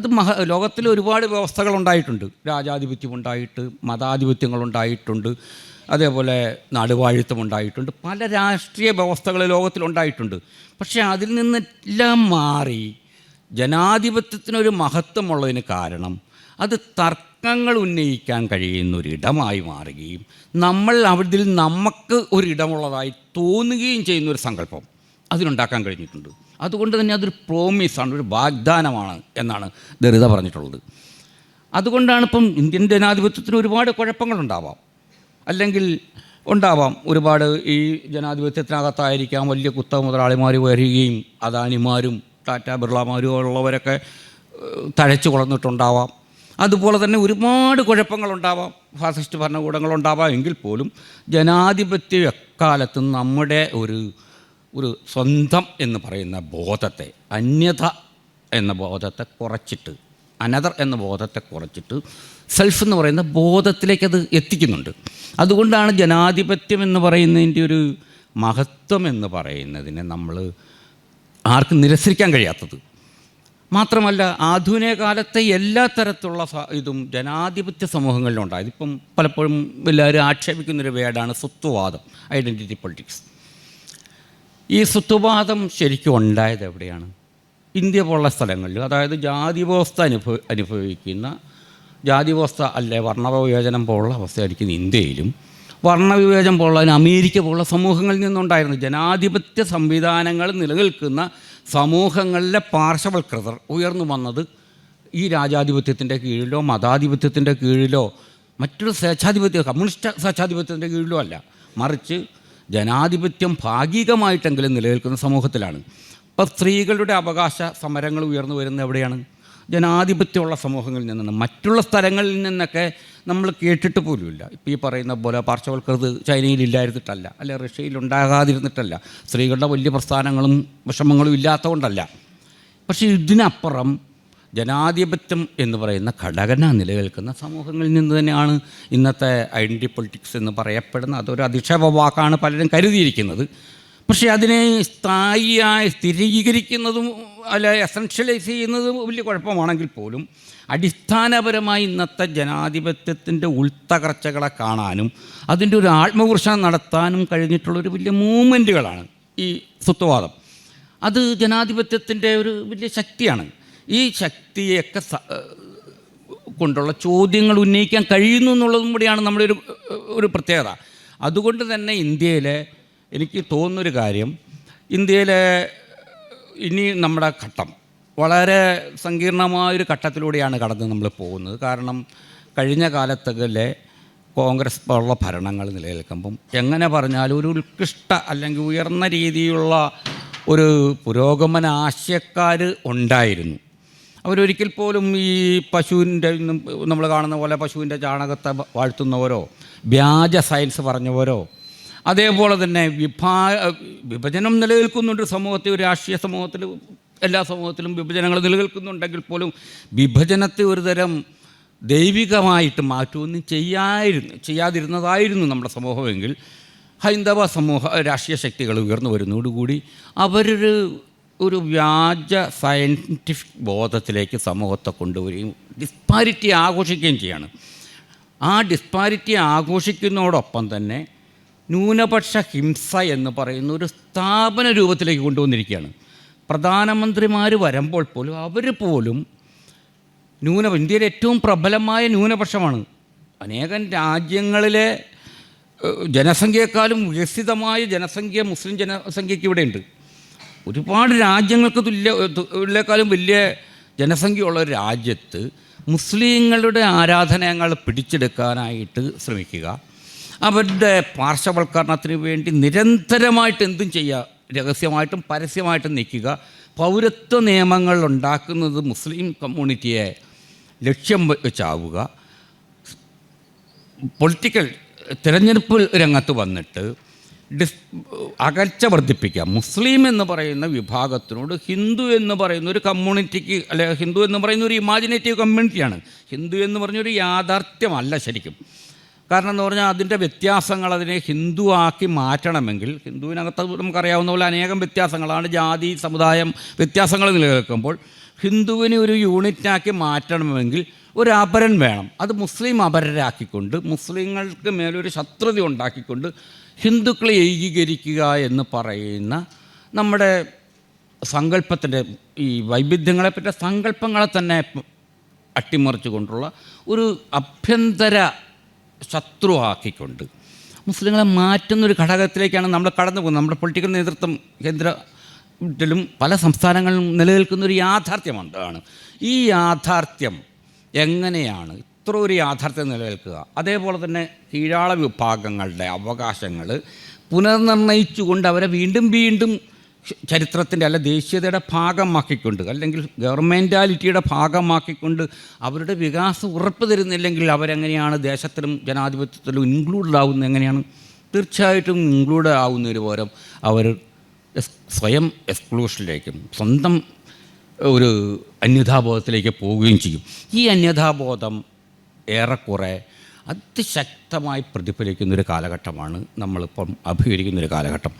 അത് മഹ ലോകത്തിൽ ഒരുപാട് വ്യവസ്ഥകൾ ഉണ്ടായിട്ടുണ്ട് രാജാധിപത്യം ഉണ്ടായിട്ട് മതാധിപത്യങ്ങൾ ഉണ്ടായിട്ടുണ്ട് അതേപോലെ നാടുവാഴിത്തം ഉണ്ടായിട്ടുണ്ട് പല രാഷ്ട്രീയ വ്യവസ്ഥകൾ ലോകത്തിലുണ്ടായിട്ടുണ്ട്. പക്ഷേ അതിൽ നിന്നെല്ലാം മാറി ജനാധിപത്യത്തിനൊരു മഹത്വമുള്ളതിന് കാരണം അത് തർക്കങ്ങൾ ഉന്നയിക്കാൻ കഴിയുന്ന ഒരിടമായി മാറുകയും നമ്മൾ അതിൽ നമുക്ക് ഒരിടമുള്ളതായി തോന്നുകയും ചെയ്യുന്ന ഒരു സങ്കല്പം അതിനുണ്ടാക്കാൻ കഴിഞ്ഞിട്ടുണ്ട്. അതുകൊണ്ട് തന്നെ അതൊരു പ്രോമിസാണ് ഒരു വാഗ്ദാനമാണ് എന്നാണ് ദരിത പറഞ്ഞിട്ടുള്ളത്. അതുകൊണ്ടാണ് ഇപ്പം ഇന്ത്യൻ ജനാധിപത്യത്തിന് ഒരുപാട് കുഴപ്പങ്ങളുണ്ടാവാം. അല്ലെങ്കിൽ ഉണ്ടാവാം. ഒരുപാട് ഈ ജനാധിപത്യത്തിനകത്തായിരിക്കാം വലിയ കുത്ത മുതലാളിമാർ വരികയും അദാനിമാരും ടാറ്റ ബിർളമാരും ഉള്ളവരൊക്കെ തഴച്ചു കൊളന്നിട്ടുണ്ടാവാം അതുപോലെ തന്നെ ഒരുപാട് കുഴപ്പങ്ങളുണ്ടാവാം. ഫാസിസ്റ്റ് ഭരണകൂടങ്ങളുണ്ടാവാം. എങ്കിൽ പോലും ജനാധിപത്യ എക്കാലത്തും നമ്മുടെ ഒരു ഒരു സ്വന്തം എന്ന് പറയുന്ന ബോധത്തെ അന്യത എന്ന ബോധത്തെ കുറച്ചിട്ട് അനദർ എന്ന ബോധത്തെ കുറച്ചിട്ട് സെൽഫ് എന്ന് പറയുന്ന ബോധത്തിലേക്ക് അത് എത്തിക്കുന്നുണ്ട്. അതുകൊണ്ടാണ് ജനാധിപത്യം എന്ന് പറയുന്നതിന്റെ ഒരു മഹത്വം എന്ന് പറയുന്നതിനെ നമ്മൾ ആർക്കും നിരസിക്കാൻ കഴിയാത്തത്. മാത്രമല്ല ആധുനിക കാലത്തെ എല്ലാ തരത്തിലുള്ള ഇതും ജനാധിപത്യ സമൂഹങ്ങളിലുണ്ടായത് ഇപ്പം പലപ്പോഴും എല്ലാവരും ആക്ഷേപിക്കുന്നൊരു വേർഡാണ് സ്വത്വവാദം ഐഡന്റിറ്റി പൊളിറ്റിക്സ് ഈ സുത്തുവാദം ശരിക്കും ഉണ്ടായത് എവിടെയാണ്? ഇന്ത്യ പോലുള്ള സ്ഥലങ്ങളിൽ. അതായത് ജാതി വ്യവസ്ഥ അനുഭവ അനുഭവിക്കുന്ന ജാതി വ്യവസ്ഥ അല്ലെ വർണവിവേചനം പോലുള്ള അവസ്ഥയായിരിക്കുന്ന ഇന്ത്യയിലും. വർണവിവേചനം പോലുള്ള അമേരിക്ക പോലുള്ള സമൂഹങ്ങളിൽ നിന്നുണ്ടായിരുന്നു ജനാധിപത്യ സംവിധാനങ്ങൾ നിലനിൽക്കുന്ന സമൂഹങ്ങളിലെ പാർശ്വവൽകൃതർ ഉയർന്നു വന്നത് ഈ രാജാധിപത്യത്തിന്റെ കീഴിലോ മതാധിപത്യത്തിന്റെ കീഴിലോ മറ്റൊരു സ്വേച്ഛാധിപത്യ കമ്മ്യൂണിസ്റ്റ് സ്വേച്ഛാധിപത്യത്തിന്റെ കീഴിലോ അല്ല. മറിച്ച് ജനാധിപത്യം ഭാഗികമായിട്ടെങ്കിലും നിലനിൽക്കുന്ന സമൂഹത്തിലാണ്. ഇപ്പം സ്ത്രീകളുടെ അവകാശ സമരങ്ങൾ ഉയർന്നു വരുന്നത് എവിടെയാണ്? ജനാധിപത്യമുള്ള സമൂഹങ്ങളിൽ നിന്നാണ്. മറ്റുള്ള സ്ഥലങ്ങളിൽ നിന്നൊക്കെ നമ്മൾ കേട്ടിട്ട് പോലുമില്ല. ഇപ്പോൾ ഈ പറയുന്ന പോലെ പാർശ്വവൽക്കൃത് ചൈനയിൽ ഇല്ലായിരുന്നിട്ടല്ല അല്ലെ റഷ്യയിൽ ഉണ്ടാകാതിരുന്നിട്ടല്ല സ്ത്രീകളുടെ വലിയ പ്രസ്ഥാനങ്ങളും വിഷമങ്ങളും ഇല്ലാത്തതുകൊണ്ടല്ല. പക്ഷേ ഇതിനപ്പുറം ജനാധിപത്യം എന്ന് പറയുന്ന ഘടകന നിലനിൽക്കുന്ന സമൂഹങ്ങളിൽ നിന്ന് തന്നെയാണ് ഇന്നത്തെ ഐഡന്റി പൊളിറ്റിക്സ് എന്ന് പറയപ്പെടുന്ന അതൊരു അധിക്ഷേപ വാക്കാണ് പലരും കരുതിയിരിക്കുന്നത്. പക്ഷേ അതിനെ സ്ഥായിയായി സ്ഥിരീകരിക്കുന്നതും അല്ല എസൻഷ്യലൈസ് ചെയ്യുന്നതും വലിയ കുഴപ്പമാണെങ്കിൽ പോലും അടിസ്ഥാനപരമായി ഇന്നത്തെ ജനാധിപത്യത്തിന്റെ ഉൾത്തകർച്ചകളെ കാണാനും അതിന്റെ ഒരു ആത്മകുർഷ നടത്താനും കഴിഞ്ഞിട്ടുള്ളൊരു വലിയ മൂവ്മെന്റുകളാണ് ഈ സ്വത്വവാദം. അത് ജനാധിപത്യത്തിന്റെ ഒരു വലിയ ശക്തിയാണ്. ഈ ശക്തിയൊക്കെ കൊണ്ടുള്ള ചോദ്യങ്ങൾ ഉന്നയിക്കാൻ കഴിയുന്നു എന്നുള്ളതും കൂടിയാണ് നമ്മുടെ ഒരു ഒരു പ്രത്യേകത. അതുകൊണ്ട് തന്നെ ഇന്ത്യയിലെ എനിക്ക് തോന്നുന്നൊരു കാര്യം ഇന്ത്യയിലെ ഇനി നമ്മുടെ ഘട്ടം വളരെ സങ്കീർണമായൊരു ഘട്ടത്തിലൂടെയാണ് കടന്ന് നമ്മൾ പോകുന്നത്. കാരണം കഴിഞ്ഞ കാലത്തൊക്കെ കോൺഗ്രസ് പോലുള്ള ഭരണങ്ങൾ നിലനിൽക്കുമ്പം എങ്ങനെ പറഞ്ഞാലും ഒരു ഉത്കൃഷ്ട അല്ലെങ്കിൽ ഉയർന്ന രീതിയിലുള്ള ഒരു പുരോഗമന ആശയക്കാർ ഉണ്ടായിരുന്നു. അവരൊരിക്കൽ പോലും ഈ പശുവിന്റെ നമ്മൾ കാണുന്ന പോലെ പശുവിന്റെ ചാണകത്തെ വാഴ്ത്തുന്നവരോ വ്യാജ സയൻസ് പറഞ്ഞവരോ അതേപോലെ തന്നെ വിഭാ വിഭജനം നിലനിൽക്കുന്നുണ്ട് സമൂഹത്തിൽ രാഷ്ട്രീയ സമൂഹത്തിൽ എല്ലാ സമൂഹത്തിലും വിഭജനങ്ങൾ നിലനിൽക്കുന്നുണ്ടെങ്കിൽ പോലും വിഭജനത്തെ ഒരു തരം ദൈവികമായിട്ട് മാറ്റുമൊന്നും ചെയ്യായിരുന്നു ചെയ്യാതിരുന്നതായിരുന്നു നമ്മുടെ സമൂഹമെങ്കിൽ ഹൈന്ദവ സമൂഹ രാഷ്ട്രീയ ശക്തികൾ ഉയർന്നു വരുന്നതോടുകൂടി അവരൊരു ഒരു വ്യാജ സയന്റിഫിക് ബോധത്തിലേക്ക് സമൂഹത്തെ കൊണ്ടുവരികയും ഡിസ്പാരിറ്റി ആഘോഷിക്കുകയും ചെയ്യാണ്. ആ ഡിസ്പാരിറ്റി ആഘോഷിക്കുന്നതോടൊപ്പം തന്നെ ന്യൂനപക്ഷ ഹിംസ എന്ന് പറയുന്ന ഒരു സ്ഥാപന രൂപത്തിലേക്ക് കൊണ്ടുവന്നിരിക്കുകയാണ്. പ്രധാനമന്ത്രിമാർ വരുമ്പോൾ പോലും അവർ പോലും ന്യൂന ഇന്ത്യയിലെ ഏറ്റവും പ്രബലമായ ന്യൂനപക്ഷമാണ്. അനേകം രാജ്യങ്ങളിലെ ജനസംഖ്യയെക്കാളും വികസിതമായ ജനസംഖ്യ മുസ്ലിം ജനസംഖ്യയ്ക്ക് ഇവിടെയുണ്ട്. ഒരുപാട് രാജ്യങ്ങൾക്ക് തുല്യ തുല്യക്കാളും വലിയ ജനസംഖ്യയുള്ള ഒരു രാജ്യത്ത് മുസ്ലിങ്ങളുടെ ആരാധനകൾ പിടിച്ചെടുക്കാനായിട്ട് ശ്രമിക്കുക. അവരുടെ പാർശ്വവൽക്കരണത്തിന് വേണ്ടി നിരന്തരമായിട്ട് എന്തും ചെയ്യുക. രഹസ്യമായിട്ടും പരസ്യമായിട്ടും നിൽക്കുക പൗരത്വ നിയമങ്ങൾ ഉണ്ടാക്കുന്നത് മുസ്ലിം കമ്മ്യൂണിറ്റിയെ ലക്ഷ്യം വെച്ചാവുക. പൊളിറ്റിക്കൽ തിരഞ്ഞെടുപ്പ് രംഗത്ത് വന്നിട്ട് ഡിസ് അകൽച്ച വർദ്ധിപ്പിക്കുക. മുസ്ലിം എന്ന് പറയുന്ന വിഭാഗത്തിനോട് ഹിന്ദു എന്ന് പറയുന്ന ഒരു കമ്മ്യൂണിറ്റിക്ക് അല്ലെ ഹിന്ദു എന്ന് പറയുന്ന ഒരു ഇമാജിനേറ്റീവ് കമ്മ്യൂണിറ്റിയാണ് ഹിന്ദു എന്ന് പറഞ്ഞൊരു യാഥാർത്ഥ്യമല്ല ശരിക്കും. കാരണം എന്ന് പറഞ്ഞാൽ അതിന്റെ വ്യത്യാസങ്ങൾ അതിനെ ഹിന്ദു ആക്കി മാറ്റണമെങ്കിൽ ഹിന്ദുവിനകത്ത് നമുക്കറിയാവുന്ന പോലെ അനേകം വ്യത്യാസങ്ങളാണ്. ജാതി സമുദായം വ്യത്യാസങ്ങൾ നിലനിൽക്കുമ്പോൾ ഹിന്ദുവിനെ ഒരു യൂണിറ്റാക്കി മാറ്റണമെങ്കിൽ ഒരു അപരൻ വേണം. അത് മുസ്ലിം അപരരാക്കിക്കൊണ്ട് മുസ്ലിങ്ങൾക്ക് മേലൊരു ശത്രുത ഉണ്ടാക്കിക്കൊണ്ട് ഹിന്ദുക്കളെ ഏകീകരിക്കുക എന്ന് പറയുന്ന നമ്മുടെ സങ്കല്പത്തിന്റെ ഈ വൈവിധ്യങ്ങളെപ്പറ്റി സങ്കല്പങ്ങളെ തന്നെ അട്ടിമറിച്ചു കൊണ്ടുള്ള ഒരു അഭ്യന്തര ശത്രുവാക്കിക്കൊണ്ട് മുസ്ലിങ്ങളെ മാറ്റുന്ന ഒരു ഘടകത്തിലേക്കാണ് നമ്മൾ കടന്നു പോകുന്നത്. നമ്മുടെ പൊളിറ്റിക്കൽ നേതൃത്വം കേന്ദ്രത്തിലും പല സംസ്ഥാനങ്ങളിലും നിലനിൽക്കുന്ന ഒരു യാഥാർത്ഥ്യമാണ് ഈ യാഥാർത്ഥ്യം എങ്ങനെയാണ് ഇത്ര ഒരു യാഥാർത്ഥ്യം നിലനിൽക്കുക. അതേപോലെ തന്നെ കീഴാള വിഭാഗങ്ങളുടെ അവകാശങ്ങൾ പുനർനിർണയിച്ചുകൊണ്ട് അവരെ വീണ്ടും വീണ്ടും ചരിത്രത്തിന്റെ അല്ല ദേശീയതയുടെ ഭാഗമാക്കിക്കൊണ്ട് അല്ലെങ്കിൽ ഗവൺമെന്റാലിറ്റിയുടെ ഭാഗമാക്കിക്കൊണ്ട് അവരുടെ വികാസം ഉറപ്പ് തരുന്നില്ലെങ്കിൽ അവരെങ്ങനെയാണ് ദേശത്തിലും ജനാധിപത്യത്തിലും ഇൻക്ലൂഡഡ് ആവുന്നത് എങ്ങനെയാണ്? തീർച്ചയായിട്ടും ഇൻക്ലൂഡ് ആവുന്നതിന് പകരം അവർ സ്വയം എക്സ്ക്ലൂഷനിലേക്കും സ്വന്തം ഒരു അന്യതാബോധത്തിലേക്ക് പോവുകയും ചെയ്യും. ഈ അന്യതാബോധം ഏറെക്കുറെ അതിശക്തമായി പ്രതിഫലിക്കുന്നൊരു കാലഘട്ടമാണ് നമ്മളിപ്പം അഭിമുഖീകരിക്കുന്നൊരു കാലഘട്ടം.